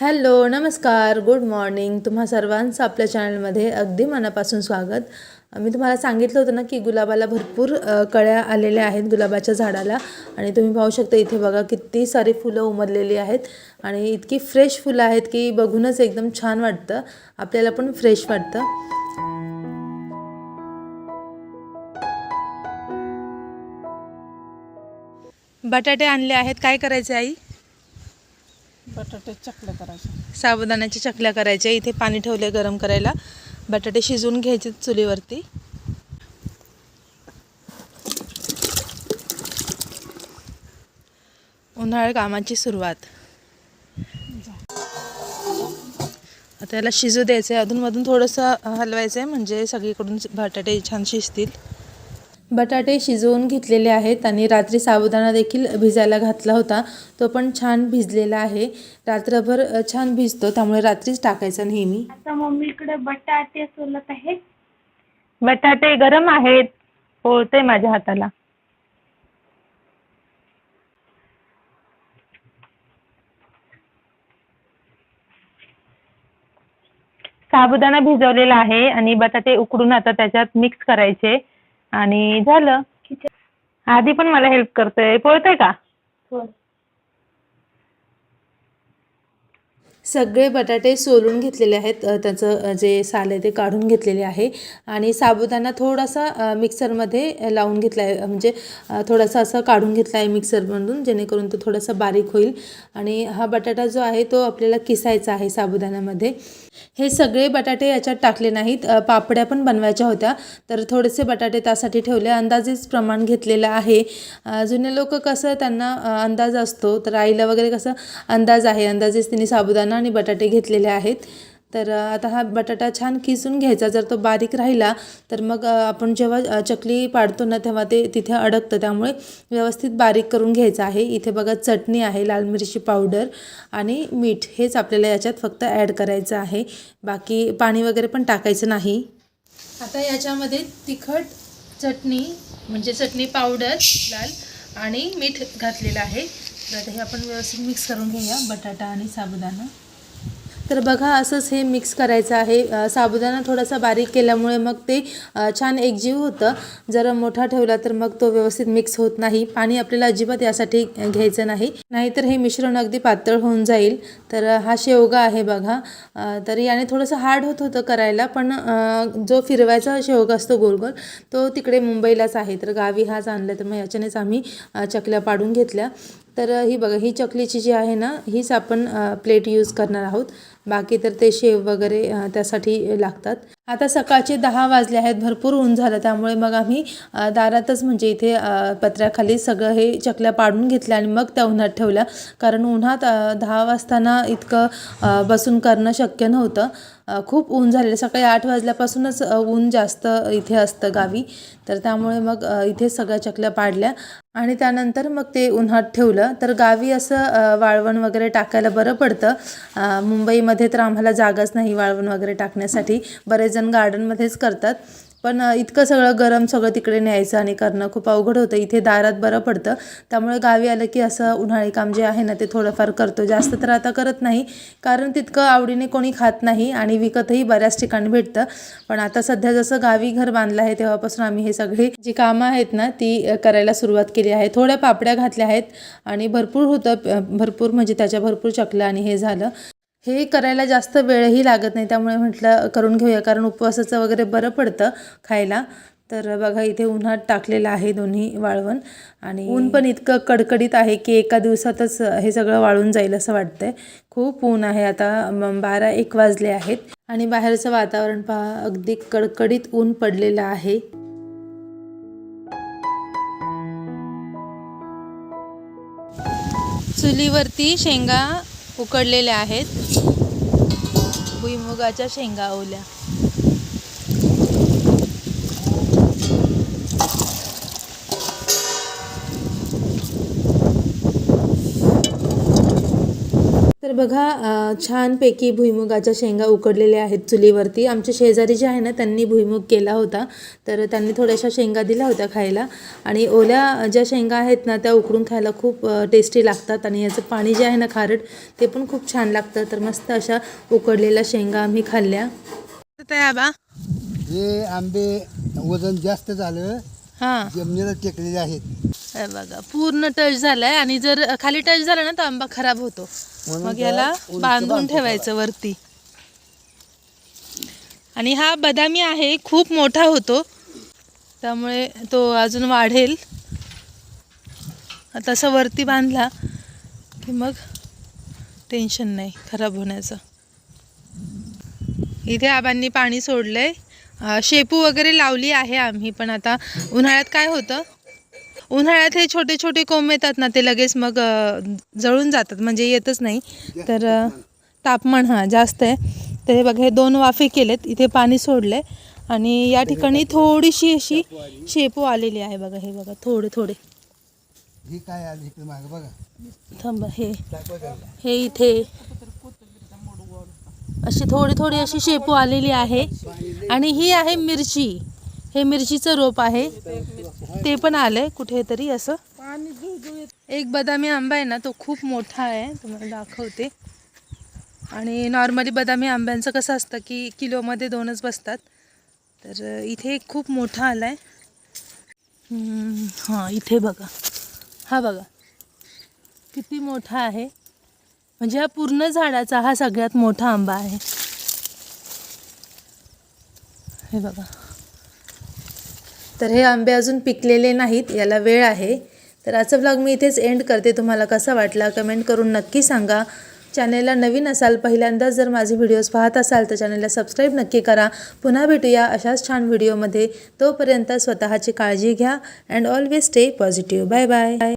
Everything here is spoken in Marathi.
हॅलो नमस्कार गुड मॉर्निंग. तुम्हा सर्वांचं आपल्या चॅनलमध्ये अगदी मनापासून स्वागत. मी तुम्हाला सांगितलं होतं ना की गुलाबाला भरपूर कळ्या आलेल्या आहेत गुलाबाच्या झाडाला. आणि तुम्ही पाहू शकता इथे बघा किती सारी फुलं उमरलेली आहेत. आणि इतकी फ्रेश फुलं आहेत की बघूनच एकदम छान वाटतं. आपल्याला पण फ्रेश वाटतं. बटाटे आणले आहेत. काय करायचे आई? बटाटे चकल्या करायच्या साबुदाण्याच्या चकल्या करायच्या. इथे पाणी ठेवले गरम करायला. बटाटे शिजवून घ्यायचे चुलीवरती. उन्हाळ्या कामाची सुरुवात. आता याला शिजू द्यायचं आहे अधूनमधून थोडंसं हलवायचं आहे म्हणजे सगळीकडून बटाटे छान शिजतील. बटाटे शिजवून घेतलेले आहेत आणि रात्री साबुदाणा देखील भिजायला घातला होता. तो पण छान भिजलेला आहे. रात्रभर छान भिजतो. त्यामुळे रात्रीच टाकायचा नेहमी. आता मम्मीकडे बटाटे सोलत आहेत बटाटे गरम आहेत. पोळते माझ्या हाताला. साबुदाणा भिजवलेला आहे आणि बटाटे उकडून आता त्याच्यात मिक्स करायचे. आणि झालं. आधी पण मला हेल्प करतोय. पोळतोय का हो सगळे बटाटे सोलून घेतलेले आहेत. त्याचं जे साल आहे ते काढून घेतलेले आहे. आणि साबुदाणा थोडासा मिक्सरमध्ये लावून घेतला आहे म्हणजे थोडासा असं काढून घेतला आहे मिक्सरमधून जेणेकरून तो थोडासा बारीक होईल. आणि हा बटाटा जो आहे तो आपल्याला किसायचा आहे साबुदाण्यामध्ये. हे सगळे बटाटे याच्यात टाकले नाहीत. पापड्या पण बनवायच्या होत्या. तर थोडेसे बटाटे त्यासाठी ठेवले. अंदाजेच प्रमाण घेतलेलं आहे. जुने लोक कसं त्यांना अंदाज असतो. तर आईला वगैरे कसं अंदाज आहे. अंदाजेच तिने साबुदाणा आणि बटाटे घेतलेले आहेत. तर आता हा बटाटा छान किसून घ्यायचा. जर तो बारीक राहिला तर मग आपण जेव्हा चकली पाडतो ना तेव्हा ते तिथे अडकतं. त्यामुळे व्यवस्थित बारीक करून घ्यायचं आहे. इथे बघा चटणी आहे लाल मिरची पावडर आणि मीठ. हेच आपल्याला याच्यात फक्त ॲड करायचं आहे. बाकी पाणी वगैरे पण टाकायचं नाही. आता याच्यामध्ये तिखट चटणी म्हणजे चटणी पावडर लाल आणि मीठ घातलेलं आहे. तर हे आपण व्यवस्थित मिक्स करून घेऊया. बटाटा आणि साबुदाणा. तर बघा असंच हे मिक्स करायचं आहे. साबुदाणा थोडासा बारीक केल्यामुळे मग ते छान एकजीव होतं. जर मोठा ठेवला तर मग तो व्यवस्थित मिक्स होत नाही. पाणी आपल्याला अजिबात यासाठी घ्यायचं नाही. नाहीतर हे मिश्रण अगदी पातळ होऊन जाईल. तर हा शेवगा आहे बघा. तर याने थोडंसं हार्ड होत होतं करायला पण जो फिरवायचा शेवगा असतो गोल गोल तो तिकडे मुंबईलाच आहे. तर गावी हाच आणला तर मग याच्यानेच आम्ही चकल्या पाडून घेतल्या. तर ही बघा ही चकलीची जी आहे ना हीच आपण प्लेट यूज करणार आहोत. बाकी तर ते शेव वगैरे त्यासाठी लागतात. आता सकाळचे दहा वाजले आहेत भरपूर ऊन झालं त्यामुळे मग आम्ही दारातच म्हणजे इथे पत्र्याखाली सगळं हे चकल्या पाडून घेतल्या आणि मग त्या उन्हात ठेवल्या. कारण उन्हात दहा वाजताना इतकं बसून करणं शक्य नव्हतं. खूप ऊन झालेलं. सकाळी आठ वाजल्यापासूनच ऊन जास्त इथे असतं गावी. तर त्यामुळे मग इथे सगळ्या चकल्या पाडल्या. आणि त्यानंतर मग ते उन्हात ठेवलं. तर गावी असं वाळवण वगैरे टाकायला बरं पडतं. मुंबईमध्ये तर आम्हाला जागाच नाही वाळवण वगैरे टाकण्यासाठी. बरेच जण गार्डनमध्येच करतात. पण इतकं सगळं गरम सगळं तिकडे न्यायचं आणि करणं खूप अवघड होतं. इथे दारात बरं पडतं. त्यामुळे गावी आलं की असं उन्हाळी काम जे आहे ना ते थोडंफार करतो. जास्त तर आता करत नाही. कारण तितकं आवडीने कोणी खात नाही आणि विकतही बऱ्याच ठिकाणी भेटतं. पण आता सध्या जसं गावी घर बांधलं आहे तेव्हापासून आम्ही हे सगळी जी कामं आहेत ना ती करायला सुरुवात केली आहे. थोड्या पापड्या घातल्या आहेत आणि भरपूर होतं. भरपूर म्हणजे त्याच्या भरपूर चकल्या आणि हे झालं. हे करायला जास्त वेळही लागत नाही त्यामुळे म्हटलं करून घेऊया. कारण उपवासाचं वगैरे बरं पडतं खायला. तर बघा इथे उन्हात टाकलेलं आहे दोन्ही वाळवण. आणि ऊन पण इतकं कडकडीत आहे की एका दिवसातच हे सगळं वाळून जाईल असं वाटतंय. खूप ऊन आहे आता बारा एक वाजले आहेत. आणि बाहेरचं वातावरण पहा अगदी कडकडीत ऊन पडलेलं आहे. चुलीवरती शेंगा उकडलेल्या आहेत. भुईमुगाच्या शेंगा ओल्या. तर बघा छानपैकी भुईमुगाच्या शेंगा उकडलेल्या आहेत चुलीवरती. आमच्या शेजारी जे आहे ना त्यांनी भुईमुग केला होता. तर त्यांनी थोड्याशा शेंगा दिल्या होत्या खायला. आणि ओल्या ज्या शेंगा आहेत ना त्या उकडून खायला खूप टेस्टी लागतात. आणि याचं पाणी जे आहे ना खारट ते पण खूप छान लागतं. तर मस्त अशा उकडलेल्या शेंगा आम्ही खाल्ल्या. आबा हे आंबे वजन जास्त झालं. हां. जमिनीला टेकलेले आहेत. हे बघा पूर्ण टच झालाय आणि जर खाली टच झाला ना तर आंबा खराब होतो. मग याला बांधून ठेवायचं वरती. आणि हा बदामी आहे खूप मोठा होतो. त्यामुळे तो अजून वाढेल. तसं वरती बांधला की मग टेन्शन नाही खराब होण्याचं. इथे आबांनी पाणी सोडलंय. शेपू वगैरे लावली आहे आम्ही पण आता उन्हाळ्यात काय होतं? उन्हाळ्यात हे छोटे छोटे कोंब येतात ना ते लगेच मग जळून जातात म्हणजे येतच नाही. तर तापमान हां जास्त आहे. तर हे बघा हे दोन वाफे केलेत इथे पाणी सोडले आणि या ठिकाणी थोडीशी अशी शेपू आलेली आहे बघा हे बघा थोडे थोडे. काय बघा. थांबा हे. हे इथे. अशी थोडी थोडी अशी शेपू आलेली आहे. आणि ही आहे मिरची. हे मिरचीचं रोप आहे. ते पण आलंय कुठेतरी असं. एक बदामी आंबा आहे ना तो खूप मोठा आहे. तुम्हाला दाखवते. आणि नॉर्मली बदामी आंब्यांचं कसं असतं की किलोमध्ये दोनच बसतात. तर इथे एक खूप मोठा आला आहे हां इथे बघा. हा बघा. किती मोठा आहे. म्हणजे हा पूर्ण झाडाचा हा सगळ्यात मोठा आंबा आहे. हे बघा. तर हे आंबे अजून पिकलेले नाहीत याला वेळ आहे. तर आजचा ब्लॉग मी इथेच एंड करते. तुम्हाला कसा वाटला कमेंट करून नक्की सांगा. चॅनेलला नवीन असाल पहिल्यांदाच जर माझे व्हिडिओज पाहत असाल तर चॅनलला सबस्क्राईब नक्की करा. पुन्हा भेटूया अशाच छान व्हिडिओमध्ये तोपर्यंत स्वतःची काळजी घ्या and always stay positive bye bye